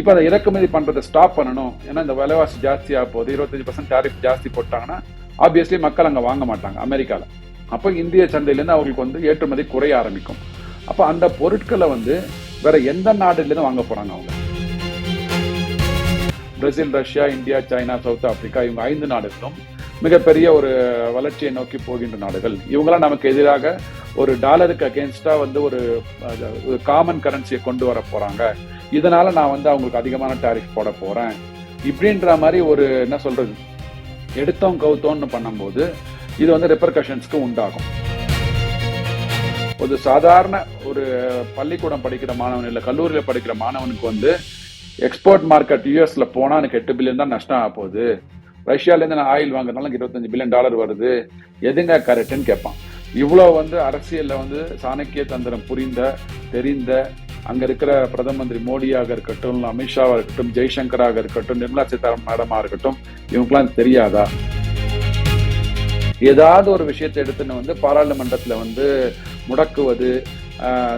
இப்போ அதை இறக்குமதி பண்ணுறதை ஸ்டாப் பண்ணணும். ஏன்னா இந்த விலைவாசி ஜாஸ்தியாக போகுது. இருபத்தஞ்சு பர்சன்ட் டாரிஃப் ஜாஸ்தி போட்டாங்கன்னா ஆப்வியஸ்லி மக்கள் அங்கே வாங்க மாட்டாங்க அமெரிக்காவில் அப்போ இந்திய சந்தையிலேருந்து அவங்களுக்கு வந்து ஏற்றுமதி குறைய ஆரம்பிக்கும். அப்போ அந்த பொருட்களை வந்து வேற எந்த நாடுலேருந்து வாங்க போகிறாங்க அவங்க? Brazil Russia India China South Africa இவங்க ஐந்து நாடுகளும் மிகப்பெரிய ஒரு வளர்ச்சியை நோக்கி போகின்ற நாடுகள். இவங்களாம் நமக்கு எதிராக ஒரு டாலருக்கு அகேன்ஸ்டா வந்து ஒரு காமன் கரன்சியை கொண்டு வர போறாங்க. இதனால நான் வந்து அவங்களுக்கு அதிகமான டாரிஃப் போட போறேன். இப்படின்ற மாதிரி ஒரு என்ன சொல்றது எடுத்தோம் கவுத்தோம்னு பண்ணும்போது இது வந்து ரெப்பர்கஷன்ஸ்க்கு உண்டாகும். ஒரு சாதாரண ஒரு பள்ளிக்கூடம் படிக்கிற மாணவன் இல்லை கல்லூரியில் படிக்கிற மாணவனுக்கு வந்து எக்ஸ்போர்ட் மார்க்கெட் யூஎஸ்ல போனா எனக்கு எட்டு பில்லியன் தான் நஷ்டம் ஆக போகுது. ரஷ்யாலேருந்து நான் ஆயில் வாங்குறதுனால இருபத்தஞ்சு பில்லியன் டாலர் வருது. எதுங்க கரெக்டுன்னு கேட்பான். இவ்வளோ வந்து அரசியலில் வந்து சாணக்கிய தந்திரம் புரிந்த தெரிந்த அங்க இருக்கிற பிரதம மந்திரி மோடியாக இருக்கட்டும் அமித்ஷாவாக இருக்கட்டும் ஜெய்சங்கராக இருக்கட்டும் நிர்மலா சீதாராமன் மேடமா இருக்கட்டும் இவங்களுக்குலாம் தெரியாதா? ஏதாவது ஒரு விஷயத்தை எடுத்துன்னு வந்து பாராளுமன்றத்தில் வந்து முடக்குவது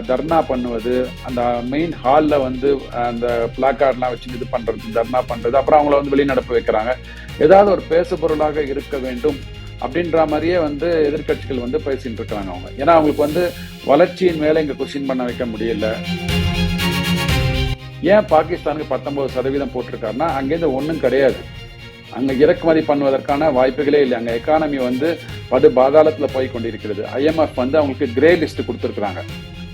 தர்ணா பண்ணுவது அந்த மெயின் ஹாலில் வந்து அந்த பிளாக்கார்ட்லாம் வச்சு இது பண்ணுறது தர்ணா பண்ணுறது அப்புறம் அவங்கள வந்து வெளிநடப்பு வைக்கிறாங்க. ஏதாவது ஒரு பேசு பொருளாக இருக்க வேண்டும் அப்படின்ற மாதிரியே வந்து எதிர்கட்சிகள் வந்து பேசிட்டு இருக்காங்க அவங்க. ஏன்னா அவங்களுக்கு வந்து வளர்ச்சியின் மேலே இங்கே கொஸ்டின் பண்ண வைக்க முடியல. ஏன் பாகிஸ்தானுக்கு பத்தொன்பது சதவீதம் போட்டிருக்காருன்னா அங்கேருந்து ஒன்றும் கிடையாது. அங்கே இறக்குமதி பண்ணுவதற்கான வாய்ப்புகளே இல்லை. அங்கே எக்கானமி வந்து படு பாதாளத்தில் போய் கொண்டிருக்கிறது. ஐஎம்எஃப் வந்து அவங்களுக்கு கிரே லிஸ்ட் கொடுத்துருக்குறாங்க.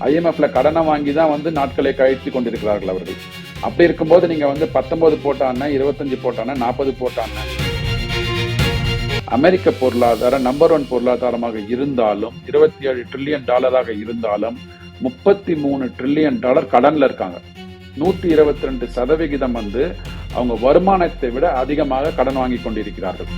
ஐஎம்எஃப்ல கடனை வாங்கி தான் வந்து நாட்களை கழித்து கொண்டிருக்கிறார்கள் அவர்கள். அப்படி இருக்கும்போது நீங்க வந்து பத்தொன்பது போட்டான்னா இருபத்தஞ்சு போட்டான்னா நாற்பது போட்டான்னா. அமெரிக்க பொருளாதாரம் நம்பர் ஒன் பொருளாதாரமாக இருந்தாலும் இருபத்தி ஏழு ட்ரில்லியன் டாலராக இருந்தாலும் முப்பத்தி மூணு ட்ரில்லியன் டாலர் கடன்ல இருக்காங்க. நூத்தி இருபத்தி ரெண்டு சதவிகிதம் வந்து அவங்க வருமானத்தை விட அதிகமாக கடன் வாங்கி கொண்டிருக்கிறார்கள்.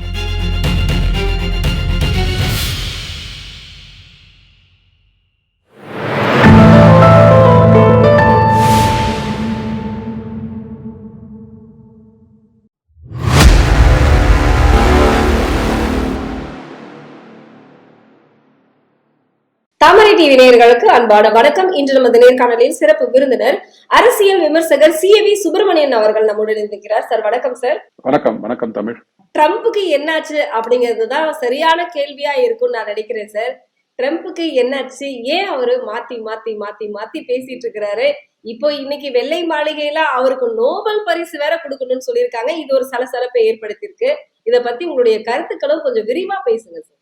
டிவி நேயர்களுக்கு அன்பான வணக்கம். இன்று நமது நேர்காணலில் சிறப்பு விருந்தினர் அரசியல் விமர்சகர் சி. வி. சுப்பிரமணியன் அவர்கள் நம்முடன் இருக்கிறார் சார் வணக்கம் சார். வணக்கம் வணக்கம் தமிழ். ட்ரம்ப்புக்கு என்னாச்சு அப்படிங்கிறது தான் சரியான கேள்வியா இருக்கும்னு நான் நினைக்கிறேன் சார். ட்ரம்ப்புக்கு என்னாச்சு? ஏன் அவரு மாத்தி மாத்தி மாத்தி மாத்தி பேசிட்டு இருக்கிறாரு இப்போ இன்னைக்கு வெள்ளை மாளிகையில அவருக்கு நோபல் பரிசு வேற கொடுக்கணும்னு சொல்லியிருக்காங்க. இது ஒரு சலசலப்பை ஏற்படுத்தியிருக்கு. இத பத்தி உங்களுடைய கருத்துக்களும் கொஞ்சம் விரிவா பேசுங்க சார்.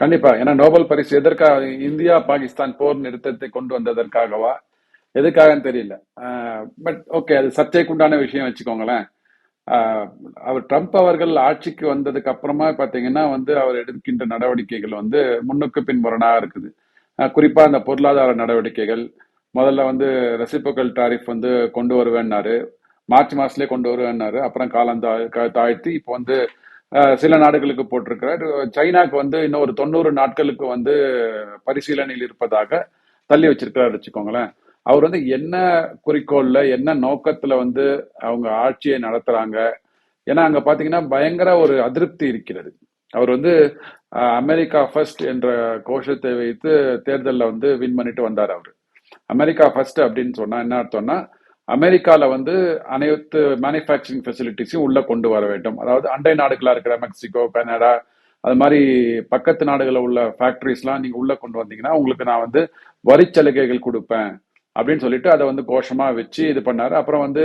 கண்டிப்பா. ஏன்னா நோபல் பரிசு எதற்காக இந்தியா பாகிஸ்தான் போர் நிறுத்தத்தை கொண்டு வந்ததற்காகவா? எதுக்காகன்னு தெரியல. பட் ஓகே அது சர்ச்சைக்குண்டான விஷயம் வச்சுக்கோங்களேன். அவர் ட்ரம்ப் அவர்கள் ஆட்சிக்கு வந்ததுக்கு அப்புறமா பாத்தீங்கன்னா வந்து அவர் எடுக்கின்ற நடவடிக்கைகள் வந்து முன்னுக்கு பின்புறனா இருக்குது. குறிப்பா அந்த பொருளாதார நடவடிக்கைகள். முதல்ல வந்து ரெசிபோக்கல் டாரிஃப் வந்து கொண்டு வருவேன்னாரு. மார்ச் மாசத்துலேயே கொண்டு வருவேன்னாரு. அப்புறம் காலம் தாழ்த்தி இப்போ வந்து சில நாடுகளுக்கு போட்டிருக்கிறார். சைனாக்கு வந்து இன்னும் ஒரு தொண்ணூறு நாட்களுக்கு வந்து பரிசீலனையில் இருப்பதாக தள்ளி வச்சிருக்கிறார் வச்சுக்கோங்களேன். அவர் வந்து என்ன குறிக்கோள்ல என்ன நோக்கத்துல வந்து அவங்க ஆட்சியை நடத்துறாங்க? ஏன்னா அங்க பாத்தீங்கன்னா பயங்கர ஒரு அதிருப்தி இருக்கிறது. அவர் வந்து அமெரிக்கா ஃபர்ஸ்ட் என்ற கோஷத்தை வைத்து தேர்தலில் வந்து வின் பண்ணிட்டு வந்தார் அவர். அமெரிக்கா ஃபர்ஸ்ட் அப்படின்னு சொன்னா என்ன அர்த்தம்னா அமெரிக்காவில் வந்து அனைத்து மேனுஃபேக்சரிங் ஃபெசிலிட்டிஸையும் உள்ளே கொண்டு வர வேண்டும். அதாவது அண்டை நாடுகளாக இருக்கிற மெக்சிகோ கனடா அது மாதிரி பக்கத்து நாடுகளில் உள்ள ஃபேக்டரிஸ்லாம் நீங்கள் உள்ளே கொண்டு வந்தீங்கன்னா உங்களுக்கு நான் வந்து வரிச்சலுகைகள் கொடுப்பேன் அப்படின்னு சொல்லிட்டு அதை வந்து கோஷமாக வச்சு இது பண்ணார். அப்புறம் வந்து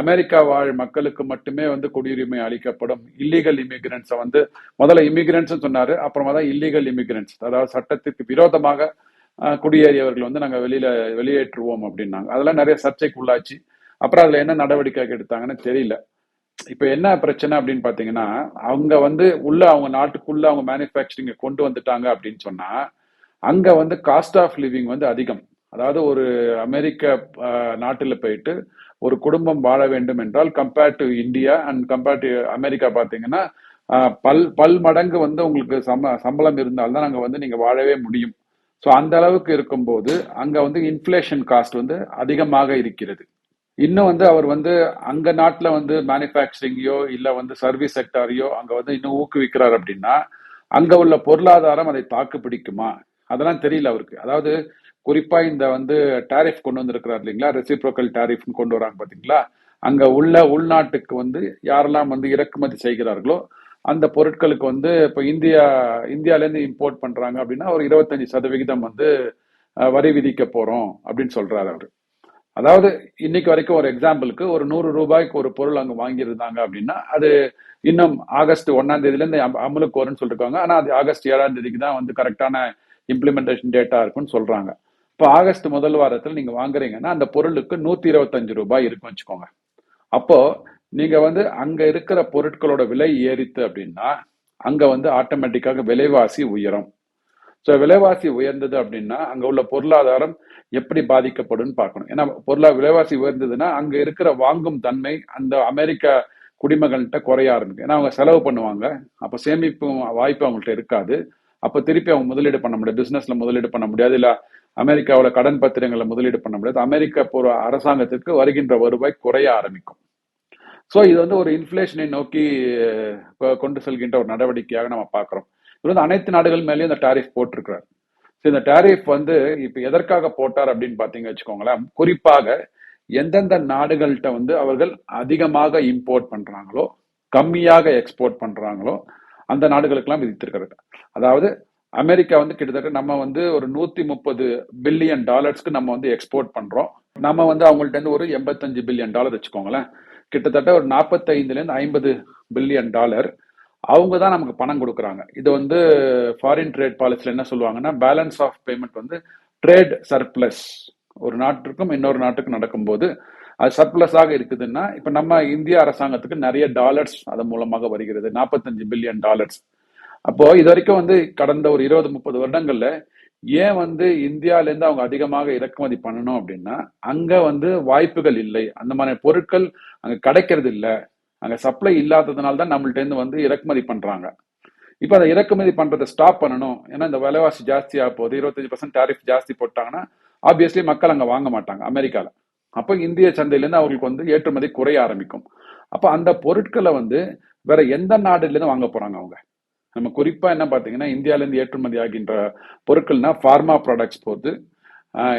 அமெரிக்கா வாழ் மக்களுக்கு மட்டுமே வந்து குடியுரிமை அளிக்கப்படும். இல்லீகல் இமிகிரண்ட்ஸை வந்து முதல்ல இமிகிரண்ட்ஸ் சொன்னார் அப்புறமா தான் இல்லீகல் இமிகிரண்ட்ஸ் அதாவது சட்டத்திற்கு விரோதமாக குடியேறியவர்கள் வந்து நாங்கள் வெளியில வெளியேற்றுவோம் அப்படின்னாங்க. அதெல்லாம் நிறைய சர்ச்சைக்கு உள்ளாச்சு அப்புறம் அதுல என்ன நடவடிக்கை எடுத்தாங்கன்னு தெரியல. இப்ப என்ன பிரச்சனை அப்படின்னு பாத்தீங்கன்னா அவங்க வந்து உள்ள அவங்க நாட்டுக்குள்ள அவங்க மேனுஃபேக்சரிங் கொண்டு வந்துட்டாங்க அப்படின்னு சொன்னா அங்க வந்து காஸ்ட் ஆஃப் லிவிங் வந்து அதிகம். அதாவது ஒரு அமெரிக்க நாட்டில் போயிட்டு ஒரு குடும்பம் வாழ வேண்டும் என்றால் compared to India and compared to America பாத்தீங்கன்னா பல் பல் மடங்கு வந்து உங்களுக்கு சம சம்பளம் இருந்தால்தான் அங்க வந்து நீங்க வாழவே முடியும். ஸோ அந்த அளவுக்கு இருக்கும்போது அங்கே வந்து இன்ஃப்ளேஷன் காஸ்ட் வந்து அதிகமாக இருக்கிறது. இன்னும் வந்து அவர் வந்து அங்க நாட்டில் வந்து மேனுஃபேக்சரிங்கையோ இல்லை வந்து சர்வீஸ் செக்டாரையோ அங்கே வந்து இன்னும் ஊக்குவிக்கிறார் அப்படின்னா அங்கே உள்ள பொருளாதாரம் அதை தாக்கு பிடிக்குமா? அதெல்லாம் தெரியல அவருக்கு. அதாவது குறிப்பா இந்த வந்து டாரிஃப் கொண்டு வந்திருக்கிறார் இல்லைங்களா? ரெசிப்ரோக்கல் டாரிஃப் கொண்டு வராங்க பார்த்தீங்களா அங்க உள்ள உள்நாட்டுக்கு வந்து யாரெல்லாம் வந்து இறக்குமதி செய்கிறார்களோ அந்த பொருட்களுக்கு வந்து இப்போ இந்தியா இந்தியாலேருந்து இம்போர்ட் பண்ணுறாங்க அப்படின்னா ஒரு இருபத்தஞ்சி சதவிகிதம் வந்து வரி விதிக்க போகிறோம் அப்படின்னு சொல்கிறார் அவர். அதாவது இன்னைக்கு வரைக்கும் ஒரு எக்ஸாம்பிளுக்கு ஒரு நூறு ரூபாய்க்கு ஒரு பொருள் அங்கே வாங்கியிருந்தாங்க அப்படின்னா அது இன்னும் ஆகஸ்ட் ஒன்னாம் தேதியிலேருந்து அமலுக்கு வரும்னு சொல்லியிருக்காங்க ஆனால் அது ஆகஸ்ட் ஏழாம் தேதிக்கு தான் வந்து கரெக்டான இம்ப்ளிமெண்டேஷன் டேட்டா இருக்கும்னு சொல்கிறாங்க இப்போ ஆகஸ்ட் முதல் வாரத்தில் நீங்கள் வாங்குறீங்கன்னா அந்த பொருளுக்கு நூற்றி இருபத்தஞ்சு ரூபாய் இருக்கும் வச்சுக்கோங்க. அப்போது நீங்க வந்து அங்க இருக்கிற பொருட்களோட விலை ஏறித்து அப்படின்னா அங்க வந்து ஆட்டோமேட்டிக்காக விலைவாசி உயரும். ஸோ விலைவாசி உயர்ந்தது அப்படின்னா அங்க உள்ள பொருளாதாரம் எப்படி பாதிக்கப்படும் பார்க்கணும். ஏன்னா பொருளா விலைவாசி உயர்ந்ததுன்னா அங்க இருக்கிற வாங்கும் தன்மை அந்த அமெரிக்க குடிமகன்கிட்ட குறைய ஆரம்பிக்கும். ஏன்னா அவங்க செலவு பண்ணுவாங்க. அப்ப சேமிப்பு வாய்ப்பு அவங்கள்ட்ட இருக்காது. அப்ப திருப்பி அவங்க முதலீடு பண்ண முடியாது. பிசினஸ்ல முதலீடு பண்ண முடியாது. இல்ல அமெரிக்காவோட கடன் பத்திரங்களை முதலீடு பண்ண முடியாது. அமெரிக்க பொருள் அரசாங்கத்திற்கு வருகின்ற வருவாய் குறைய ஆரம்பிக்கும். ஸோ இது வந்து ஒரு இன்ஃப்ளேஷனை நோக்கி கொண்டு செல்கின்ற ஒரு நடவடிக்கையாக நம்ம பார்க்குறோம். இது வந்து அனைத்து நாடுகள் மேலேயும் இந்த டாரிஃப் போட்டிருக்கிறார். ஸோ இந்த டாரிஃப் வந்து இப்போ எதற்காக போட்டார் அப்படின்னு பார்த்தீங்க வச்சுக்கோங்களேன் குறிப்பாக எந்தெந்த நாடுகள்கிட்ட வந்து அவர்கள் அதிகமாக இம்போர்ட் பண்ணுறாங்களோ கம்மியாக எக்ஸ்போர்ட் பண்ணுறாங்களோ அந்த நாடுகளுக்கெல்லாம் விதித்திருக்கிறது. அதாவது அமெரிக்கா வந்து கிட்டத்தட்ட நம்ம வந்து ஒரு நூத்தி முப்பது பில்லியன் டாலர்ஸ்க்கு நம்ம வந்து எக்ஸ்போர்ட் பண்றோம். நம்ம வந்து அவங்கள்ட்ட இருந்து ஒரு எண்பத்தஞ்சு பில்லியன் டாலர் வச்சுக்கோங்களேன். கிட்டத்தட்ட ஒரு நாற்பத்தைந்துலேருந்து ஐம்பது பில்லியன் டாலர். அவங்க தான் நமக்கு பணம் கொடுக்குறாங்க. இது வந்து ஃபாரின் ட்ரேட் பாலிசியில் என்ன சொல்லுவாங்கன்னா பேலன்ஸ் ஆஃப் பேமெண்ட் வந்து ட்ரேட் சர்ப்ளஸ் ஒரு நாட்டுக்கும் இன்னொரு நாட்டுக்கும் நடக்கும்போது அது சர்ப்ளஸாக இருக்குதுன்னா இப்போ நம்ம இந்திய அரசாங்கத்துக்கு நிறைய டாலர்ஸ் அதன் மூலமாக வருகிறது. நாற்பத்தஞ்சு பில்லியன் டாலர்ஸ் அப்போ இது வரைக்கும் வந்து கடந்த ஒரு இருபது முப்பது வருடங்கள்ல ஏன் வந்து இந்தியால இருந்து அவங்க அதிகமாக இறக்குமதி பண்ணணும் அப்படின்னா அங்க வந்து வாய்ப்புகள் இல்லை. அந்த மாதிரி பொருட்கள் அங்க கிடைக்கிறது இல்லை. அங்க சப்ளை இல்லாததுனால தான் நம்மள்ட்ட இருந்து வந்து இறக்குமதி பண்றாங்க. இப்போ அதை இறக்குமதி பண்றதை ஸ்டாப் பண்ணணும். ஏன்னா இந்த விலைவாசி ஜாஸ்தியா போகுது. இருபத்தஞ்சு பர்சன்ட் டாரிஃப் ஜாஸ்தி போட்டாங்கன்னா ஆப்வியஸ்லி மக்கள் அங்க வாங்க மாட்டாங்க அமெரிக்கால. அப்போ இந்திய சந்தையிலேருந்து அவங்களுக்கு வந்து ஏற்றுமதி குறைய ஆரம்பிக்கும். அப்போ அந்த பொருட்களை வந்து வேற எந்த நாடுல இருந்து வாங்க போறாங்க அவங்க? நம்ம குறிப்பாக என்ன பார்த்தீங்கன்னா இந்தியாவிலேருந்து ஏற்றுமதி ஆகின்ற பொருட்கள்னா ஃபார்மா ப்ராடக்ட்ஸ் போகுது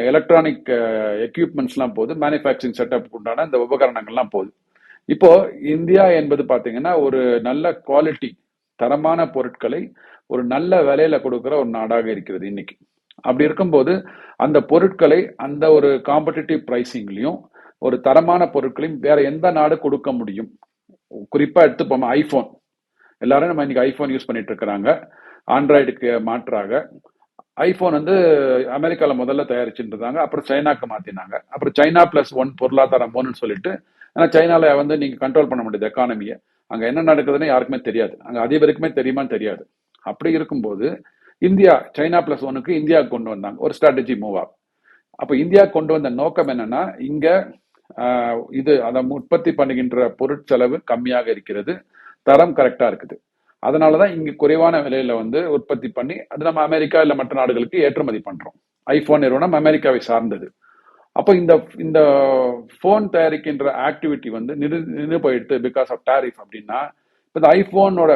எலக்ட்ரானிக் எக்யூப்மெண்ட்ஸ்லாம் போகுது மேனுஃபேக்சரிங் செட்டப் உண்டான இந்த உபகரணங்கள்லாம் போகுது இப்போ இந்தியா என்பது பார்த்தீங்கன்னா ஒரு நல்ல குவாலிட்டி தரமான பொருட்களை ஒரு நல்ல விலையில கொடுக்குற ஒரு நாடாக இருக்கிறது இன்னைக்கு. அப்படி இருக்கும்போது அந்த பொருட்களை அந்த ஒரு காம்படிட்டிவ் ப்ரைசிங்லையும் ஒரு தரமான பொருட்களையும் வேற எந்த நாடு கொடுக்க முடியும்? குறிப்பா எடுத்துப்போம் ஐபோன் எல்லாரும் நம்ம இன்னைக்கு ஐபோன் யூஸ் பண்ணிட்டு இருக்கிறாங்க. ஆண்ட்ராய்டுக்கு மாற்றாக. ஐபோன் வந்து அமெரிக்காவில் முதல்ல தயாரிச்சுட்டு இருந்தாங்க அப்புறம் சைனாக்கு மாற்றினாங்க அப்புறம் சைனா பிளஸ் ஒன் பொருளாதாரம் ஒன்னு சொல்லிட்டு ஏன்னா சைனாவில் வந்து நீங்கள் கண்ட்ரோல் பண்ண முடியாது எக்கானமியை அங்கே என்ன நடக்குதுன்னு யாருக்குமே தெரியாது. அங்கே அதிபருக்குமே தெரியுமான்னு தெரியாது. அப்படி இருக்கும்போது இந்தியா சைனா பிளஸ் ஒனுக்கு இந்தியா கொண்டு வந்தாங்க. ஒரு ஸ்ட்ராட்டஜி மூவ் ஆகும் இந்தியா கொண்டு வந்த நோக்கம் என்னன்னா இங்கே இது அதை உற்பத்தி பண்ணுகின்ற பொருட்செலவு கம்மியாக இருக்கிறது. தரம் கரெக்டா இருக்குது. அதனாலதான் இங்க குறைவான விலையில வந்து உற்பத்தி பண்ணி அது நம்ம அமெரிக்கா இல்ல மற்ற நாடுகளுக்கு ஏற்றுமதி பண்றோம். ஐபோன் நிறுவனம் அமெரிக்காவை சார்ந்தது. அப்போ இந்த இந்த ஃபோன் தயாரிக்கின்ற ஆக்டிவிட்டி வந்து நிறு நின்று போயிடுது பிகாஸ் ஆஃப் டாரிஃப் அப்படின்னா இப்போ இந்த ஐபோனோட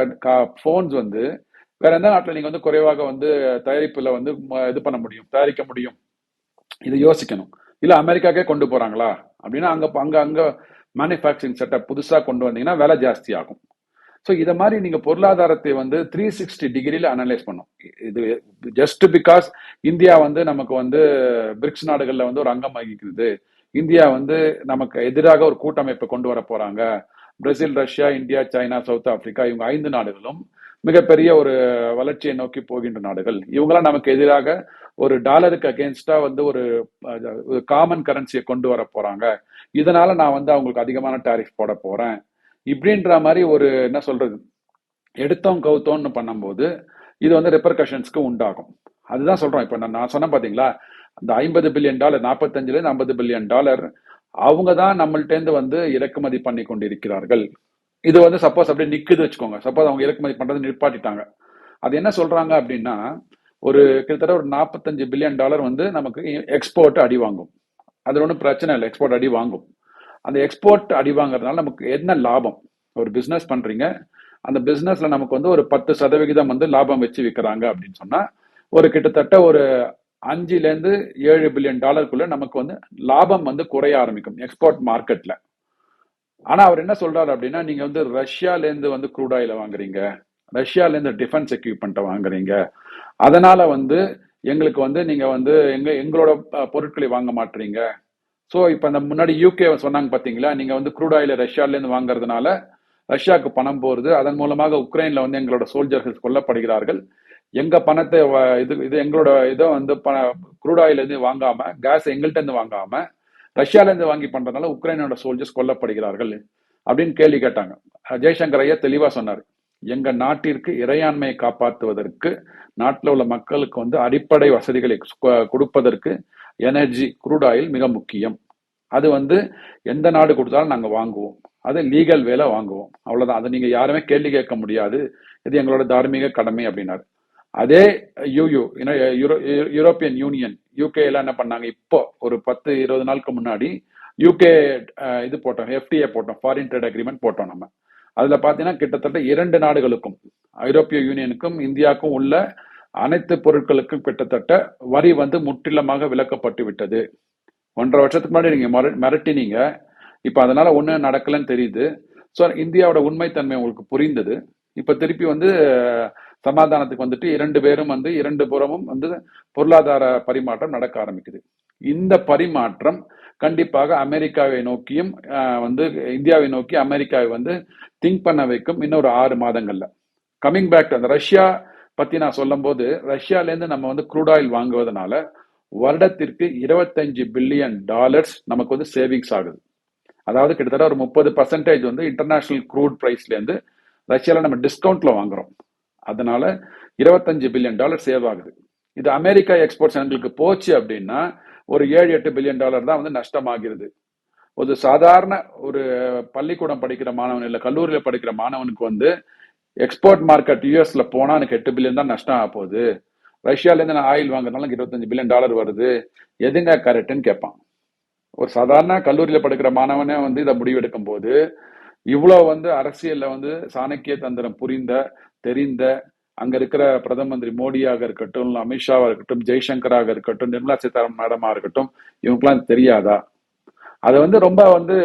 ஃபோன்ஸ் வந்து வேற எந்த நாட்டில் நீங்க வந்து குறைவாக வந்து தயாரிப்புல வந்து ம- இது பண்ண முடியும் தயாரிக்க முடியும்? இதை யோசிக்கணும். இல்ல அமெரிக்காக்கே கொண்டு போறாங்களா? அப்படின்னா அங்க அங்க அங்க மேனுஃபேக்சரிங் செட்டப் புதுசா கொண்டு வந்தீங்கன்னா விலை ஜாஸ்தி ஆகும். ஸோ இதை மாதிரி நீங்க பொருளாதாரத்தை வந்து த்ரீ சிக்ஸ்டி டிகிரியில் அனலைஸ் பண்ணும். இது ஜஸ்ட் பிகாஸ் இந்தியா வந்து நமக்கு வந்து பிரிக்ஸ் நாடுகள்ல வந்து ஒரு அங்கம் வகிக்கிறது இந்தியா வந்து நமக்கு எதிராக ஒரு கூட்டமைப்பை கொண்டு வர போறாங்க. Brazil Russia India China South Africa இவங்க ஐந்து நாடுகளும் மிகப்பெரிய ஒரு வளர்ச்சியை நோக்கி போகின்ற நாடுகள். இவங்களாம் நமக்கு எதிராக ஒரு டாலருக்கு அகேன்ஸ்டா வந்து ஒரு காமன் கரன்சியை கொண்டு வர போறாங்க. இதனால நான் வந்து அவங்களுக்கு அதிகமான டாரிஃப் போட போறேன். இப்படின்ற மாதிரி ஒரு என்ன சொல்றது எடுத்தோம் கவுத்தோம்னு பண்ணும்போது இது வந்து ரெப்பர்கஷன்ஸ்க்கு உண்டாகும். அதுதான் சொல்றோம். இப்போ நான் நான் சொன்னேன் பார்த்தீங்களா அந்த ஐம்பது பில்லியன் டாலர் நாற்பத்தஞ்சுலேருந்து ஐம்பது பில்லியன் டாலர் அவங்க தான் நம்மள்டேந்து வந்து இறக்குமதி பண்ணி கொண்டிருக்கிறார்கள். இது வந்து சப்போஸ் அப்படியே நிற்குது வச்சுக்கோங்க. சப்போஸ் அவங்க இறக்குமதி பண்ணுறது நிப்பாட்டிட்டாங்க. அது என்ன சொல்றாங்க அப்படின்னா ஒரு கிட்டத்தட்ட ஒரு நாற்பத்தஞ்சு பில்லியன் டாலர் வந்து நமக்கு எக்ஸ்போர்ட் அடி வாங்கும். அது ஒன்றும் பிரச்சனை இல்லை. எக்ஸ்போர்ட் அடி வாங்கும். அந்த எக்ஸ்போர்ட் அடி வாங்குறதுனால நமக்கு என்ன லாபம்? ஒரு பிஸ்னஸ் பண்றீங்க அந்த பிஸ்னஸ்ல நமக்கு வந்து ஒரு பத்து சதவிகிதம் வந்து லாபம் வச்சு விற்கிறாங்க அப்படின்னு சொன்னா ஒரு கிட்டத்தட்ட ஒரு அஞ்சுல இருந்து ஏழு பில்லியன் டாலருக்குள்ள நமக்கு வந்து லாபம் வந்து குறைய ஆரம்பிக்கும் எக்ஸ்போர்ட் மார்க்கெட்ல ஆனா அவர் என்ன சொல்றாரு அப்படின்னா நீங்க வந்து ரஷ்யால இருந்து வந்து க்ரூட் ஆயில வாங்குறீங்க ரஷ்யால இருந்து டிஃபென்ஸ் எக்யூப்மெண்ட்டை வாங்குறீங்க அதனால வந்து எங்களுக்கு வந்து நீங்க வந்து எங்க எங்களோட பொருட்களை வாங்க மாட்டீங்க ஸோ இப்போ அந்த முன்னாடி யூகே சொன்னாங்க பார்த்தீங்களா நீங்கள் வந்து க்ரூட் ஆயில் ரஷ்யால வாங்குறதுனால ரஷ்யாவுக்கு பணம் போகிறது அதன் மூலமாக உக்ரைனில் வந்து எங்களோட சோல்ஜர்கள் கொல்லப்படுகிறார்கள். எங்கள் பணத்தை வ- இது இது எங்களோட இதை வந்து க்ரூட் ஆயில் வாங்காமல் கேஸ் எங்கள்கிட்டருந்து வாங்காமல் ரஷ்யாலேருந்து வாங்கி பண்ணுறதுனால உக்ரைனோட சோல்ஜர்ஸ் கொல்லப்படுகிறார்கள் அப்படின்னு கேள்வி கேட்டாங்க. ஜெய்சங்கர் ஐயா தெளிவாக சொன்னார். எங்க நாட்டிற்கு இறையாண்மையை காப்பாற்றுவதற்கு நாட்டில் உள்ள மக்களுக்கு வந்து அடிப்படை வசதிகளை கொடுப்பதற்கு எனர்ஜி குரூட் ஆயில் மிக முக்கியம். அது வந்து எந்த நாடு கொடுத்தாலும் நாங்கள் வாங்குவோம். அது லீகல் வேலை வாங்குவோம். அவ்வளோதான் அதை நீங்கள் யாருமே கேள்வி கேட்க முடியாது. இது எங்களோட தார்மீக கடமை அப்படின்னாரு. அதே யூயூ யூரோ யூரோப்பியன் யூனியன் யூகேல என்ன பண்ணாங்க? இப்போ ஒரு பத்து இருபது நாளுக்கு முன்னாடி யூகே இது போட்டோம். எஃப்டிஏ போட்டோம். ஃபாரின் ட்ரேட் அக்ரிமெண்ட் போட்டோம் நம்ம. அதில் பார்த்தீங்கன்னா கிட்டத்தட்ட இரண்டு நாடுகளுக்கும் ஐரோப்பிய யூனியனுக்கும் இந்தியாவுக்கும் உள்ள அனைத்து பொருட்களுக்கும் கிட்டத்தட்ட வரி வந்து முற்றிலுமாக விலக்கப்பட்டு விட்டது. ஒன்றரை வருஷத்துக்கு முன்னாடி நீங்க மிரட்டினீங்க. இப்ப அதனால ஒண்ணும் நடக்கலன்னு தெரியுது. ஸோ இந்தியாவோட உண்மைத்தன்மை உங்களுக்கு புரிந்தது. இப்ப திருப்பி வந்து சமாதானத்துக்கு வந்துட்டு இரண்டு பேரும் வந்து இரண்டு புறமும் வந்து பொருளாதார பரிமாற்றம் நடக்க ஆரம்பிக்குது. இந்த பரிமாற்றம் கண்டிப்பாக அமெரிக்காவை நோக்கியும் வந்து இந்தியாவை நோக்கி அமெரிக்காவை வந்து திங்க் பண்ண வைக்கும் இன்னொரு ஆறு மாதங்கள்ல. கமிங் பேக் அந்த ரஷ்யா பத்தி நான் சொல்லும்போது ரஷ்யால இருந்து நம்ம வந்து க்ரூட் ஆயில் வாங்குவதனால வருடத்திற்கு இருபத்தஞ்சு பில்லியன் டாலர்ஸ் நமக்கு வந்து சேவிங்ஸ் ஆகுது. அதாவது கிட்டத்தட்ட ஒரு முப்பது பர்சன்டேஜ் வந்து இன்டர்நேஷனல் க்ரூட் பிரைஸ்ல இருந்து ரஷ்யால நம்ம டிஸ்கவுண்ட்ல வாங்குறோம். அதனால இருபத்தஞ்சு பில்லியன் டாலர் சேவ் ஆகுது. இது அமெரிக்கா எக்ஸ்போர்ட்ஸ் எங்களுக்கு போச்சு அப்படின்னா ஒரு ஏழு எட்டு பில்லியன் டாலர் தான் வந்து நஷ்டமாகிறது. ஒரு சாதாரண ஒரு பள்ளிக்கூடம் படிக்கிற மாணவன் இல்லை கல்லூரியில் படிக்கிற மாணவனுக்கு வந்து எக்ஸ்போர்ட் மார்க்கெட் யூஎஸ்ல போனா எனக்கு எட்டு பில்லியன் தான் நஷ்டம் ஆக போகுது. ரஷ்யால இருந்து நான் ஆயில் வாங்குறதுனால எனக்கு இருபத்தஞ்சு பில்லியன் டாலர் வருது. எதுங்க கரெக்டுன்னு கேட்பான். ஒரு சாதாரண கல்லூரியில படிக்கிற மாணவனே வந்து இதை முடிவெடுக்கும் போது இவ்வளவு வந்து அரசியல்ல வந்து சாணக்கிய தந்திரம் புரிந்த தெரிந்த அங்க இருக்கிற பிரதம மந்திரி மோடியாக இருக்கட்டும் இல்ல அமித்ஷாவா இருக்கட்டும் ஜெய்சங்கராக இருக்கட்டும் நிர்மலா சீதாராமன் மேடமா இருக்கட்டும் இவங்களுக்குலாம் தெரியாதா? அதை வந்து ரொம்ப வந்து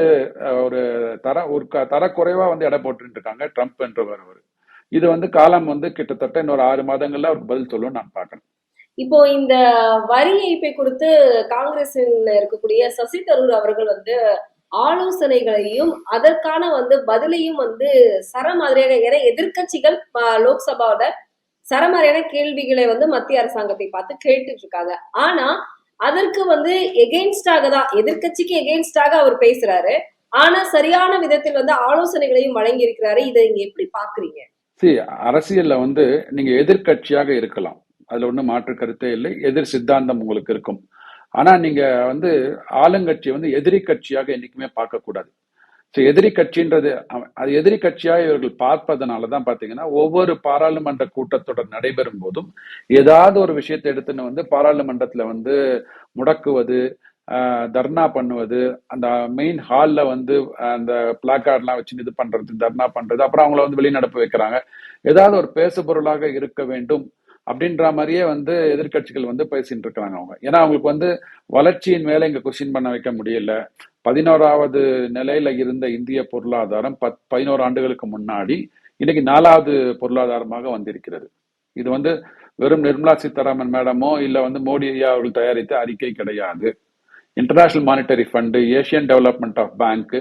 ஒரு தர ஒரு க- தரக்குறைவா வந்து எடை போட்டுட்டு இருக்காங்க ட்ரம்ப் என்றவர் அவர். இது வந்து காலம் வந்து கிட்டத்தட்ட இன்னொரு ஆறு மாதங்கள்ல அவருக்கு பதில் சொல்லும் நான் பார்க்குறேன். இப்போ இந்த வரி ஏய்ப்பை குறித்து காங்கிரஸில் இருக்கக்கூடிய சசி தரூர் அவர்கள் வந்து ஆலோசனைகளையும் அதற்கான வந்து பதிலையும் வந்து சரமாதிரியாக ஏன்னா எதிர்க்கட்சிகள் லோக்சபாவோட சரமாரியான கேள்விகளை வந்து மத்திய அரசாங்கத்தை பார்த்து கேட்டுட்டு இருக்காங்க. ஆனா அதற்கு வந்து எகெயின்ஸ்டாக தான் எதிர்க்கட்சிக்கு எகெயின்ஸ்டாக அவர் பேசுறாரு. ஆனா சரியான விதத்தில் வந்து ஆலோசனைகளையும் வழங்கி இருக்கிறாரு இதை நீங்க எப்படி பாக்குறீங்க சி அரசியல்ல வந்து நீங்க எதிர்க்கட்சியாக இருக்கலாம். அதுல ஒண்ணும் மாற்று கருத்தே இல்லை. எதிர் சித்தாந்தம் உங்களுக்கு இருக்கும். ஆனா நீங்க வந்து ஆளுங்கட்சியை வந்து எதிரி கட்சியாக என்னைக்குமே பார்க்க கூடாது ஸோ எதிரி கட்சின்றது அது எதிரி கட்சியாக இவர்கள் பார்ப்பதனால தான் பார்த்தீங்கன்னா ஒவ்வொரு பாராளுமன்ற கூட்டத்தொடர் நடைபெறும் போதும் ஏதாவது ஒரு விஷயத்தை எடுத்துன்னு வந்து பாராளுமன்றத்துல வந்து முடக்குவது தர்ணா பண்ணுவது அந்த மெயின் ஹாலில் வந்து அந்த பிளாக்கார்ட்லாம் வச்சு இது பண்ணுறது தர்ணா பண்ணுறது அப்புறம் அவங்கள வந்து வெளிநடப்பு வைக்கிறாங்க. ஏதாவது ஒரு பேசுபொருளாக இருக்க வேண்டும் அப்படின்ற மாதிரியே வந்து எதிர்க்கட்சிகள் வந்து பேசிட்டு இருக்கிறாங்க அவங்க. ஏன்னா அவங்களுக்கு வந்து வளர்ச்சியின் மேலே இங்கே கொஸ்டின் பண்ண வைக்க முடியல. பதினோராவது நிலையில இருந்த இந்திய பொருளாதாரம் பத் பதினோரு ஆண்டுகளுக்கு முன்னாடி இன்னைக்கு நாலாவது பொருளாதாரமாக வந்திருக்கிறது. இது வந்து வெறும் நிர்மலா சீதாராமன் மேடமோ இல்லை வந்து மோடி ஐயா அவர்கள் தயாரித்த அறிக்கை கிடையாது. International monetary fund Asian development of bank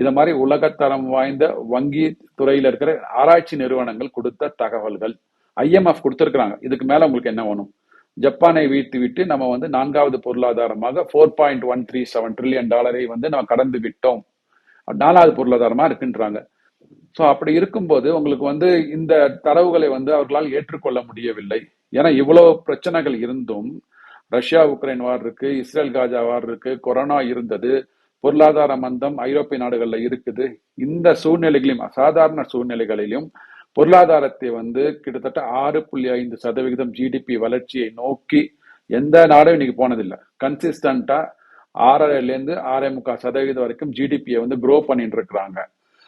இது மாதிரி உலகத்தரம் வாய்ந்த வங்கி துறையில் இருக்கிற ஆராய்ச்சி நிறுவனங்கள் கொடுத்த தகவல்கள் ஐஎம்எஃப் கொடுத்துருக்குறாங்க. இதுக்கு மேலே உங்களுக்கு என்ன வேணும்? ஜப்பானை வீழ்த்தி விட்டு நம்ம வந்து நான்காவது பொருளாதாரமாக four point one three seven trillion டாலரை வந்து நம்ம கடந்து விட்டோம். நாலாவது பொருளாதாரமாக இருக்குன்றாங்க. ஸோ அப்படி இருக்கும்போது உங்களுக்கு வந்து இந்த தரவுகளை வந்து அவர்களால் ஏற்றுக்கொள்ள முடியவில்லை. ஏன்னா இவ்வளவு பிரச்சனைகள் இருந்தும் ரஷ்யா உக்ரைன் வார் இருக்கு இஸ்ரேல் காஜா வார் இருக்கு கொரோனா இருந்தது பொருளாதார மந்தம் ஐரோப்பிய நாடுகளில் இருக்குது. இந்த சூழ்நிலைகளையும் அசாதாரண சூழ்நிலைகளிலும் பொருளாதாரத்தை வந்து கிட்டத்தட்ட ஆறு புள்ளி ஐந்து சதவிகிதம் ஜிடிபி வளர்ச்சியை நோக்கி எந்த நாடும் இன்னைக்கு போனதில்லை. கன்சிஸ்டண்டா ஆறரைல ஆறே முக்கால் சதவீதம் வரைக்கும் ஜிடிபியை வந்து க்ரோ பண்ணிட்டு இருக்கிறாங்க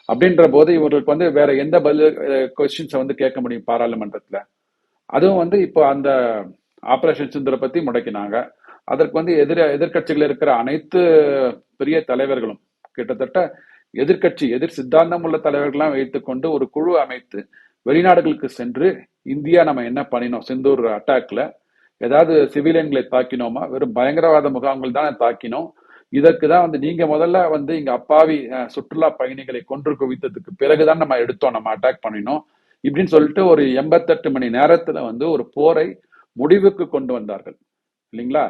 அப்படின்ற போது இவர்களுக்கு வந்து வேற எந்த பதில் கொஸ்டின்ஸை வந்து கேட்க முடியும் பாராளுமன்றத்தில். அதுவும் வந்து இப்போ அந்த ஆபரேஷன் சிந்தரை பத்தி முடக்கினாங்க. அதற்கு வந்து எதிர எதிர்க்கட்சிகள் இருக்கிற அனைத்து பெரிய தலைவர்களும் கிட்டத்தட்ட எதிர்க்கட்சி எதிர் சித்தாந்தம் உள்ள தலைவர்கள்லாம் வைத்துக்கொண்டு ஒரு குழு அமைத்து வெளிநாடுகளுக்கு சென்று இந்தியா நம்ம என்ன பண்ணினோம்? செந்தூர் அட்டாக்ல ஏதாவது சிவிலியன்களை தாக்கினோமா? வெறும் பயங்கரவாத முகாம்கள் தான் தாக்கினோம். இதற்கு தான் வந்து நீங்க முதல்ல வந்து இங்க அப்பாவி சுற்றுலா பயணிகளை கொன்று குவித்ததுக்கு பிறகுதான் நம்ம எடுத்தோம். நம்ம அட்டாக் பண்ணினோம். இப்படின்னு சொல்லிட்டு ஒரு எண்பத்தெட்டு மணி நேரத்துல வந்து ஒரு போரை முடிவுக்கு கொண்டு வந்தார்கள். இல்லைங்களா?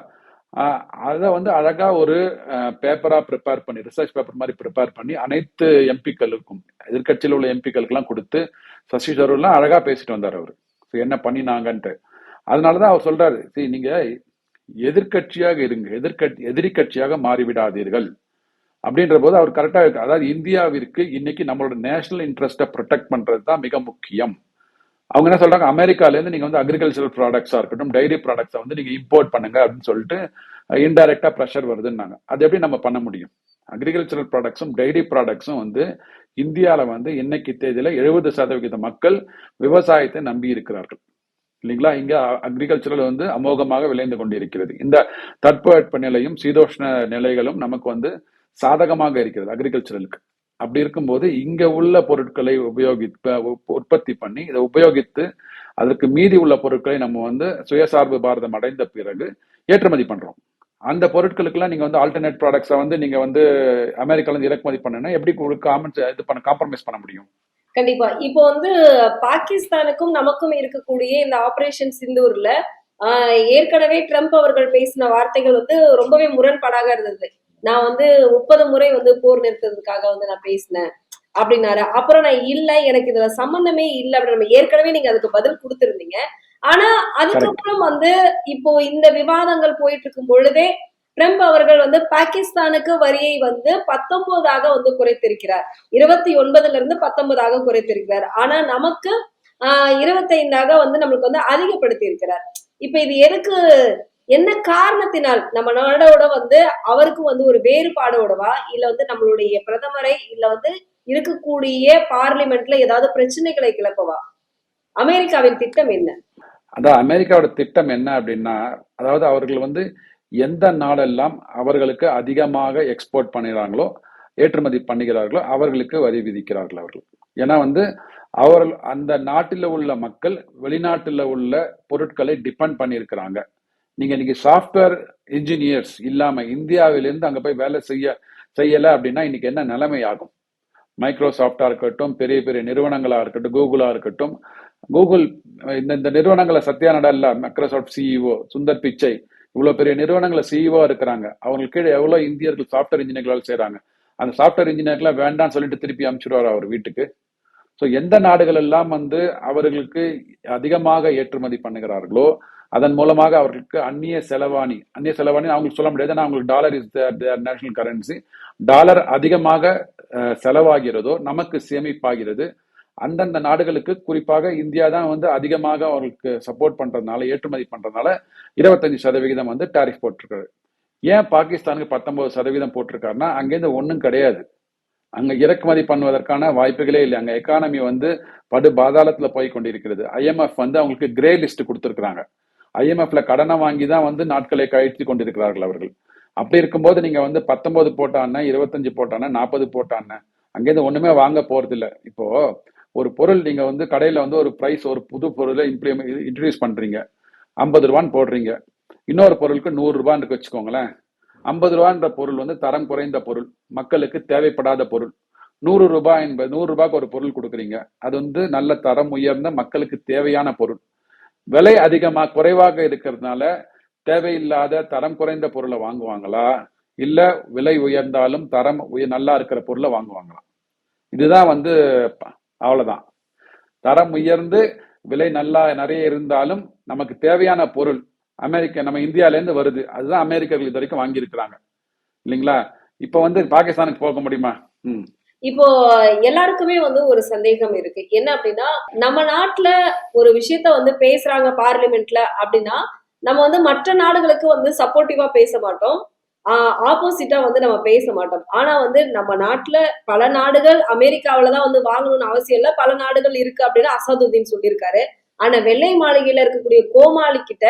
அதை வந்து அழகா ஒரு பேப்பரா ப்ரிப்பேர் பண்ணி ரிசர்ச் பேப்பர் மாதிரி ப்ரிப்பேர் பண்ணி அனைத்து எம்பிக்களுக்கும் எதிர்க்கட்சியில் உள்ள எம்பிக்களுக்கெல்லாம் கொடுத்து சசி தரூர்லாம் அழகா பேசிட்டு வந்தார் அவர். ஸோ என்ன பண்ணினாங்கன்ட்டு. அதனாலதான் அவர் சொல்றாரு சரி நீங்க எதிர்க்கட்சியாக இருங்க எதிர்கட்சி எதிரி கட்சியாக மாறிவிடாதீர்கள். அப்படின்ற போது அவர் கரெக்டாக இருக்கு அதாவது இந்தியாவிற்கு இன்னைக்கு நம்மளோட நேஷனல் இன்ட்ரெஸ்ட்டை ப்ரொடெக்ட் பண்றது தான் மிக முக்கியம். அவங்க என்ன சொல்றாங்க? அமெரிக்காலேருந்து நீங்க வந்து அக்ரிகல்ச்சரல் ப்ராடக்ட்ஸா இருக்கட்டும் டைரி ப்ராடக்ட்ஸை வந்து நீங்க இம்போர்ட் பண்ணுங்க அப்படின்னு சொல்லிட்டு இன்டைரக்டா ப்ரெஷர் வருதுன்னாங்க. அது எப்படி நம்ம பண்ண முடியும்? அக்ரிகல்ச்சரல் ப்ராடக்ட்ஸும் டைரி ப்ராடக்ட்ஸும் வந்து இந்தியால வந்து இன்னைக்கு தேதியில எழுபது சதவிகித மக்கள் விவசாயத்தை நம்பி இருக்கிறார்கள். இல்லைங்களா? இங்க அக்ரிகல்ச்சரல் வந்து அமோகமாக விளைந்து கொண்டிருக்கிறது. இந்த தட்பவெட்ப நிலையும் சீதோஷ்ண நிலைகளும் நமக்கு வந்து சாதகமாக இருக்கிறது அக்ரிகல்ச்சரலுக்கு அப்படி இருக்கும்போது இங்க உள்ள பொருட்களை உபயோகி உற்பத்தி பண்ணி இதை உபயோகித்து அதற்கு மீதி உள்ள பொருட்களை நம்ம வந்து சுயசார்பு பாரதம் அடைந்த பிறகு ஏற்றுமதி பண்றோம். அந்த பொருட்களுக்கெல்லாம் நீங்க வந்து ஆல்டர்னேட் ப்ராடக்ட்ஸை வந்து நீங்க வந்து அமெரிக்கால இருந்து இறக்குமதி பண்ணனா எப்படி காமன் இது பண்ண காம்ப்ரமைஸ் பண்ண முடியும்? கண்டிப்பா. இப்போ வந்து பாகிஸ்தானுக்கும் நமக்கும் இருக்கக்கூடிய இந்த ஆபரேஷன் சிந்தூர்ல ஆஹ், ஏற்கனவே ட்ரம்ப் அவர்கள் பேசின வார்த்தைகள் வந்து ரொம்பவே முரண்பாடாக இருந்தது. நான் வந்து முப்பது முறை வந்து போர் நிறுத்ததுக்காக வந்து நான் பேசினேன் அப்படின்னாரு. அப்புறம் நான் இல்ல எனக்கு இதுல சம்பந்தமே இல்லை அப்படின்னு நம்ம ஏற்கனவே நீங்க அதுக்கு பதில் கொடுத்திருந்தீங்க. ஆனா அதுக்கப்புறம் வந்து இப்போ இந்த விவாதங்கள் போயிட்டு இருக்கும் பொழுதே ட்ரம்ப் அவர்கள் வந்து பாகிஸ்தானுக்கு வரியை வந்து பத்தொன்பதாக வந்து குறைத்திருக்கிறார். இருபத்தி ஒன்பதுல இருந்து பத்தொன்பதாக குறைத்திருக்கிறார். ஆனா நமக்கு ஆஹ் இருபத்தைந்தாக வந்து நம்மளுக்கு வந்து அதிகப்படுத்தி இருக்கிறார் இப்ப இது எதுக்கு என்ன காரணத்தினால் நம்ம நாடோட வந்து அவருக்கும் வந்து ஒரு வேறுபாடோடவா? இல்ல வந்து நம்மளுடைய பிரதமரை இல்ல வந்து இருக்கக்கூடிய பார்லிமெண்ட்ல ஏதாவது பிரச்சனைகளை கிளப்பவா? அமெரிக்காவின் திட்டம் என்ன? அதான் அமெரிக்காவோட திட்டம் என்ன அப்படின்னா அதாவது அவர்கள் வந்து எந்த நாடெல்லாம் அவர்களுக்கு அதிகமாக எக்ஸ்போர்ட் பண்ணுகிறாங்களோ ஏற்றுமதி பண்ணுகிறார்களோ அவர்களுக்கு வரி விதிக்கிறார்கள் அவர்கள். ஏன்னா வந்து அவர்கள் அந்த நாட்டில் உள்ள மக்கள் வெளிநாட்டில் உள்ள பொருட்களை டிபெண்ட் பண்ணியிருக்கிறாங்க. நீங்க இன்னைக்கு சாஃப்ட்வேர் இன்ஜினியர்ஸ் இல்லாம இந்தியாவிலிருந்து அங்க போய் வேலை செய்ய செய்யல அப்படின்னா இன்னைக்கு என்ன நிலைமை ஆகும் மைக்ரோசாஃப்டா இருக்கட்டும் பெரிய பெரிய நிறுவனங்களா இருக்கட்டும் கூகுளா இருக்கட்டும் கூகுள் இந்த இந்த நிறுவனங்களை சத்யா நடல்ல மைக்ரோசாஃப்ட் சிஇஓ சுந்தர் பிச்சை இவ்வளவு பெரிய நிறுவனங்களை சிஇஓ இருக்கிறாங்க. அவங்களுக்கு கீழே எவ்வளவு இந்தியர்கள் சாஃப்ட்வேர் இன்ஜினியர்களால் செய்கிறாங்க அந்த சாஃப்ட்வேர் இன்ஜினியர்லாம் வேண்டாம்னு சொல்லிட்டு திருப்பி அனுப்பிச்சிடுவார் அவர் வீட்டுக்கு. ஸோ எந்த நாடுகள் எல்லாம் வந்து அவர்களுக்கு அதிகமாக ஏற்றுமதி பண்ணுகிறார்களோ அதன் மூலமாக அவர்களுக்கு அந்நிய செலவாணி அந்நிய செலவாணி அவங்களுக்கு சொல்ல முடியாது. ஏன்னா அவங்களுக்கு dollar is national currency dollar அதிகமாக செலவாகிறதோ நமக்கு சேமிப்பாகிறது. அந்தந்த நாடுகளுக்கு குறிப்பாக இந்தியா தான் வந்து அதிகமாக அவர்களுக்கு சப்போர்ட் பண்றதுனால ஏற்றுமதி பண்றதுனால இருபத்தஞ்சு சதவிகிதம் வந்து டாரிஃப் போட்டிருக்காரு. ஏன் பாகிஸ்தானுக்கு பத்தொன்பது சதவீதம் போட்டிருக்காருன்னா அங்கேருந்து ஒன்றும் கிடையாது. அங்க இறக்குமதி பண்ணுவதற்கான வாய்ப்புகளே இல்லை. அங்க எக்கானமி வந்து படு பாதாளத்துல போய் கொண்டிருக்கிறது ஐஎம்எஃப் வந்து அவங்களுக்கு கிரே லிஸ்ட் கொடுத்துருக்காங்க ஐஎம்எஃப்ல கடனை வாங்கி தான் வந்து நாட்களை கழித்து கொண்டிருக்கிறார்கள் அவர்கள். அப்படி இருக்கும்போது நீங்க வந்து பத்தொன்பது போட்டான்னா இருபத்தஞ்சு போட்டான நாற்பது போட்டான அங்கேருந்து ஒண்ணுமே வாங்க போறது இல்ல இப்போ ஒரு பொருள் நீங்க வந்து கடையில வந்து ஒரு பிரைஸ் ஒரு புது பொருளை இம்ப்ளிமெண்ட் இன்ட்ரடியூஸ் பண்றீங்க. ஐம்பது ரூபான்னு போடுறீங்க. இன்னொரு பொருளுக்கு நூறு ரூபான்னு வச்சுக்கோங்களேன். ஐம்பது ரூபான்ற பொருள் வந்து தரம் குறைந்த பொருள். மக்களுக்கு தேவைப்படாத பொருள். நூறு ரூபாய் என்பது நூறு ரூபாய்க்கு ஒரு பொருள் கொடுக்குறீங்க. அது வந்து நல்ல தரம் உயர்ந்த மக்களுக்கு தேவையான பொருள். விலை அதிகமா குறைவாக இருக்கிறதுனால தேவையில்லாத தரம் குறைந்த பொருளை வாங்குவாங்களா? இல்ல விலை உயர்ந்தாலும் தரம் உயர் நல்லா இருக்கிற பொருளை வாங்குவாங்களா? இதுதான் வந்து அவ்வளவுதான். தரம் உயர்ந்து விலை நல்லா நிறைய இருந்தாலும் நமக்கு தேவையான பொருள் அமெரிக்க நம்ம இந்தியால இருந்து வருது. அதுதான் அமெரிக்கர்கள் இது வரைக்கும் வாங்கியிருக்கிறாங்க. இல்லைங்களா? இப்ப வந்து பாகிஸ்தானுக்கு போக முடியுமா? ம். இப்போ எல்லாருக்குமே வந்து ஒரு சந்தேகம் இருக்கு. என்ன அப்படின்னா நம்ம நாட்டுல ஒரு விஷயத்த வந்து பேசுறாங்க பார்லிமெண்ட்ல அப்படின்னா நம்ம வந்து மற்ற நாடுகளுக்கு வந்து சப்போர்ட்டிவா பேச மாட்டோம். ஆப்போசிட்டா வந்து நம்ம பேச மாட்டோம். ஆனா வந்து நம்ம நாட்டுல பல நாடுகள் அமெரிக்காவில தான் வந்து வாங்கணும்னு அவசியம் இல்ல. பல நாடுகள் இருக்கு அப்படின்னு அசாதுதீன் சொல்லியிருக்காரு. ஆனா வெள்ளை மாளிகையில இருக்கக்கூடிய கோமாளி கிட்ட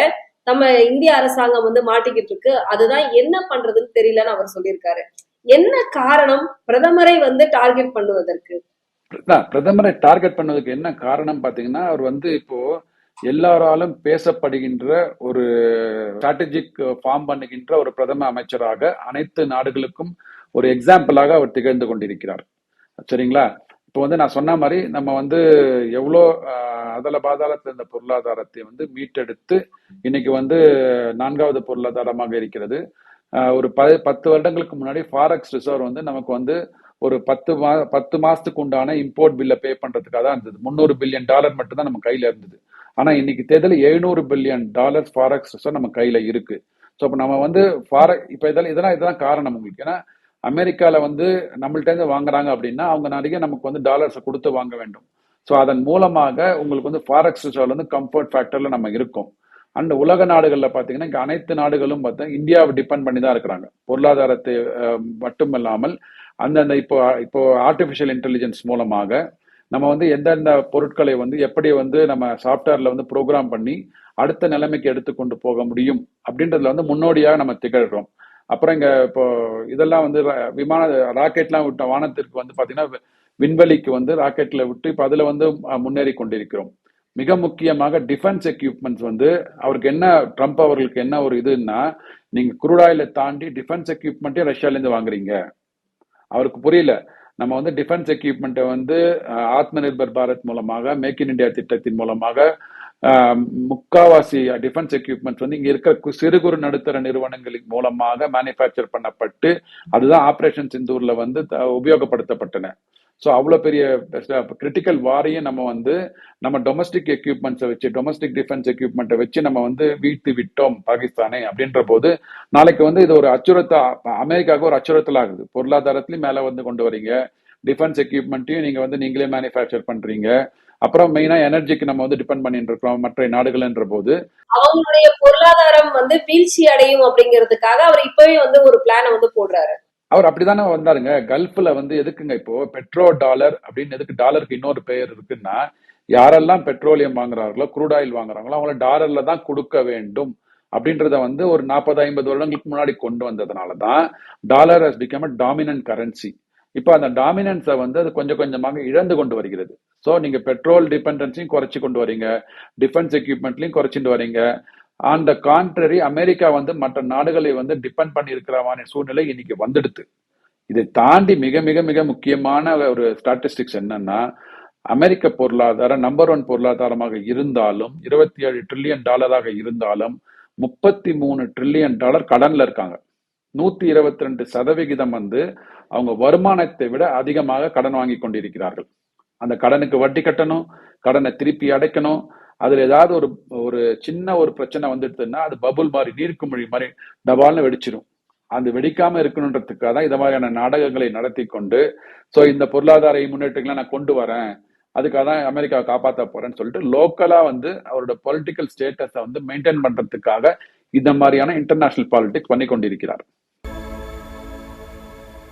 நம்ம இந்திய அரசாங்கம் வந்து மாட்டிக்கிட்டு இருக்கு. அதுதான் என்ன பண்றதுன்னு தெரியலன்னு அவர் சொல்லியிருக்காரு. என்ன காரணம் பிரதமரை வந்து டார்கெட் பண்ணுவதற்கு? பிரதமரை டார்கெட் பண்ணதுக்கு என்ன காரணம் பாத்தீங்கன்னா அவர் வந்து இப்போ எல்லாராலும் பேசப்படுகின்ற ஒரு ஸ்ட்ராட்டஜிக் ஃபார்ம் பண்ணுகின்ற ஒரு பிரதம அமைச்சராக அனைத்து நாடுகளுக்கும் ஒரு எக்ஸாம்பிளாக அவர் திகழ்ந்து கொண்டிருக்கிறார். சரிங்களா? இப்போ வந்து நான் சொன்ன மாதிரி நம்ம வந்து எவ்வளோ அதல பாதாளத்தில் இருந்த பொருளாதாரத்தை வந்து மீட்டெடுத்து இன்னைக்கு வந்து நான்காவது பொருளாதாரமாக இருக்கிறது. ஒரு ப பத்து வருடங்களுக்கு முன்னாடி ஃபாரெக்ஸ் ரிசர்வ் வந்து நமக்கு வந்து ஒரு பத்து மா பத்து மாதத்துக்கு உண்டான இம்போர்ட் பில்லை பே பண்ணுறதுக்காக தான் இருந்தது. முந்நூறு பில்லியன் டாலர் மட்டும் தான் நம்ம கையில் இருந்தது. ஆனால் இன்னைக்கு தேர்தல் எழுநூறு பில்லியன் டாலர் ஃபாரெக்ஸ் ரிசர்வ் நம்ம கையில் இருக்கு. ஸோ இப்போ நம்ம வந்து ஃபாரெக் இப்போ இதெல்லாம் இதெல்லாம் இதெல்லாம் காரணம் உங்களுக்கு. ஏன்னா அமெரிக்காவில் வந்து நம்மள்டேருந்து வாங்குறாங்க அப்படின்னா அவங்க நிறைய நமக்கு வந்து டாலர்ஸை கொடுத்து வாங்க வேண்டும். ஸோ அதன் மூலமாக உங்களுக்கு வந்து ஃபாரெக்ஸ் ரிசர்வ் வந்து கம்ஃபர்ட் ஃபேக்டரில் நம்ம இருக்கோம். அண்ட் உலக நாடுகளில் பார்த்தீங்கன்னா இங்கே அனைத்து நாடுகளும் பார்த்தா இந்தியாவை டிபெண்ட் பண்ணி தான் இருக்கிறாங்க. பொருளாதாரத்தை மட்டும் இல்லாமல் அந்தந்த இப்போ இப்போ ஆர்டிஃபிஷியல் இன்டெலிஜென்ஸ் மூலமாக நம்ம வந்து எந்தெந்த பொருட்களை வந்து எப்படி வந்து நம்ம சாஃப்ட்வேர்ல வந்து ப்ரோக்ராம் பண்ணி அடுத்த நிலைமைக்கு எடுத்துக்கொண்டு போக முடியும் அப்படின்றதுல வந்து முன்னோடியாக நம்ம திகழ்கிறோம் அப்புறம் இங்க இப்போ இதெல்லாம் வந்து விமான ராக்கெட்லாம் விட்ட வானத்திற்கு வந்து பாத்தீங்கன்னா வி- விண்வெளிக்கு வந்து ராக்கெட்ல விட்டு இப்போ அதுல வந்து முன்னேறி கொண்டிருக்கிறோம். மிக முக்கியமாக டிஃபென்ஸ் எக்யூப்மெண்ட்ஸ் வந்து அவருக்கு என்ன ட்ரம்ப் அவர்களுக்கு என்ன ஒரு இதுன்னா நீங்க குரூடாயில தாண்டி டிஃபென்ஸ் எக்யூப்மெண்ட்டே ரஷ்யால இருந்து வாங்குறீங்க. அவருக்கு புரியல. நம்ம வந்து டிஃபென்ஸ் எக்யூப்மெண்ட்டை வந்து ஆத்ம நிர்பர் பாரத் மூலமாக மேக் இன் இண்டியா திட்டத்தின் மூலமாக முக்காவாசி டிஃபென்ஸ் எக்யூப்மெண்ட்ஸ் வந்து இங்க இருக்கிற கு- சிறு குறு நடுத்தர நிறுவனங்களின் மூலமாக மேனுஃபேக்சர் பண்ணப்பட்டு அதுதான் ஆபரேஷன் சிந்தூர்ல வந்து உபயோகப்படுத்தப்பட்டன. ஸோ அவ்வளோ பெரிய கிரிட்டிக்கல் வாரையும் நம்ம வந்து நம்ம டொமஸ்டிக் எக்யூப்மெண்ட்ஸை வச்சு டொமஸ்டிக் டிஃபென்ஸ் எக்யூப்மெண்ட்டை வச்சு நம்ம வந்து வீழ்த்து விட்டோம் பாகிஸ்தானை அப்படின்ற போது நாளைக்கு வந்து இது ஒரு அச்சுறுத்த அமெரிக்காவுக்கு ஒரு அச்சுறுத்தல் ஆகுது. பொருளாதாரத்துலையும் மேலே வந்து கொண்டு வரீங்க. டிஃபென்ஸ் எக்யூப்மெண்ட்டையும் நீங்க வந்து நீங்களே மேனுஃபேக்சர் பண்றீங்க. அப்புறம் மெயினா எனர்ஜிக்கு நம்ம வந்து டிபெண்ட் பண்ணிட்டு இருக்கோம் மற்ற நாடுகள்ன்ற போது. அவங்களுடைய பொருளாதாரம் வந்து வீழ்ச்சி அடையும் அப்படிங்கிறதுக்காக அவர் இப்பவே வந்து ஒரு பிளான வந்து போடுறாரு. அவர் அப்படிதானே வந்தாருங்க. கல்ஃப்ல வந்து எதுக்குங்க இப்போ? பெட்ரோ டாலர் அப்படின்னு எதுக்கு டாலருக்கு இன்னொரு பெயர் இருக்குன்னா யாரெல்லாம் பெட்ரோலியம் வாங்குறாங்களோ குரூட் ஆயில் வாங்குறாங்களோ அவங்கள டாலர்ல தான் கொடுக்க வேண்டும் அப்படின்றத வந்து ஒரு நாற்பது ஐம்பது வருடங்களுக்கு முன்னாடி கொண்டு வந்ததுனால தான் dollar has become a dominant currency இப்போ அந்த டாமினன்ஸை வந்து அது கொஞ்சம் கொஞ்சமாக இழந்து கொண்டு வருகிறது. ஸோ நீங்க பெட்ரோல் டிபெண்டன்ஸையும் குறைச்சி கொண்டு வரீங்க. டிஃபென்ஸ் எக்யூப்மெண்ட்லையும் குறைச்சிட்டு வரீங்க. ஆன் த கான்ட்ரரி அமெரிக்கா வந்து மற்ற நாடுகளை வந்து டிபெண்ட் பண்ணி இருக்கிறமான சூழ்நிலை இன்னைக்கு வந்துடுது. இதை தாண்டி மிக மிக மிக முக்கியமான ஒரு ஸ்டாட்டிஸ்டிக்ஸ் என்னன்னா அமெரிக்க பொருளாதாரம் நம்பர் ஒன் பொருளாதாரமாக இருந்தாலும் இருபத்தி ஏழு ட்ரில்லியன் டாலராக இருந்தாலும் முப்பத்தி மூணு ட்ரில்லியன் டாலர் கடன்ல இருக்காங்க. நூத்தி இருபத்தி ரெண்டு சதவிகிதம் வந்து அவங்க வருமானத்தை விட அதிகமாக கடன் வாங்கி கொண்டிருக்கிறார்கள். அந்த கடனுக்கு வட்டி கட்டணும் கடனை திருப்பி அடைக்கணும் அதுல ஏதாவது ஒரு ஒரு சின்ன ஒரு பிரச்சனை வந்துடுதுன்னா அது பபுள் மாதிரி நீர்க்குமிழி மாதிரி டபால்னு வெடிச்சிடும் அது வெடிக்காம இருக்கணுன்றதுக்காக தான் இந்த மாதிரியான நாடகங்களை நடத்தி கொண்டு ஸோ இந்த பொருளாதார முன்னேற்றங்களை நான் கொண்டு வரேன். அதுக்காக தான் அமெரிக்காவை காப்பாற்ற போறேன்னு சொல்லிட்டு லோக்கலா வந்து அவரோட பொலிட்டிக்கல் ஸ்டேட்டஸை வந்து மெயின்டைன் பண்றதுக்காக இந்த மாதிரியான இன்டர்நேஷனல் பாலிடிக்ஸ் பண்ணி கொண்டிருக்கிறார்.